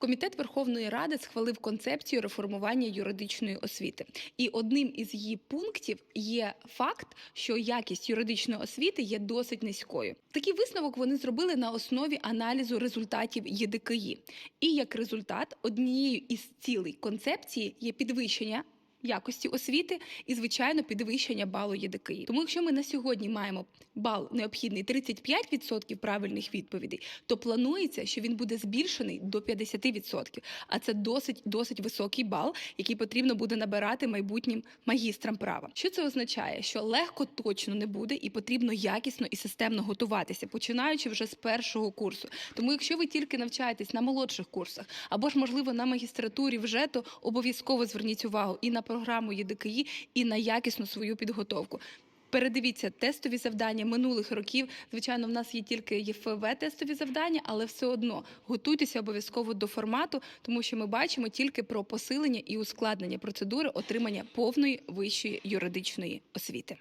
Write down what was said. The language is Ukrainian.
Комітет Верховної Ради схвалив концепцію реформування юридичної освіти, і одним із її пунктів є факт, що якість юридичної освіти є досить низькою. Такий висновок вони зробили на основі аналізу результатів ЄДКІ. І як результат, однією із цілей концепції є підвищення. Якості освіти і звичайно підвищення балу ЄДКІ. Тому, якщо ми на сьогодні маємо бал необхідний 35% правильних відповідей, то планується, що він буде збільшений до 50%. А це досить досить високий бал, який потрібно буде набирати майбутнім магістрам права. Що це означає? Що легко точно не буде, і потрібно якісно і системно готуватися, починаючи вже з першого курсу. Тому, якщо ви тільки навчаєтесь на молодших курсах, або ж можливо на магістратурі вже, то обов'язково зверніть увагу і на програму ЄДКІ, і на якісну свою підготовку. Передивіться тестові завдання минулих років. Звичайно, в нас є тільки ЄФВ тестові завдання, але все одно готуйтеся обов'язково до формату, тому що ми бачимо тільки про посилення і ускладнення процедури отримання повної вищої юридичної освіти.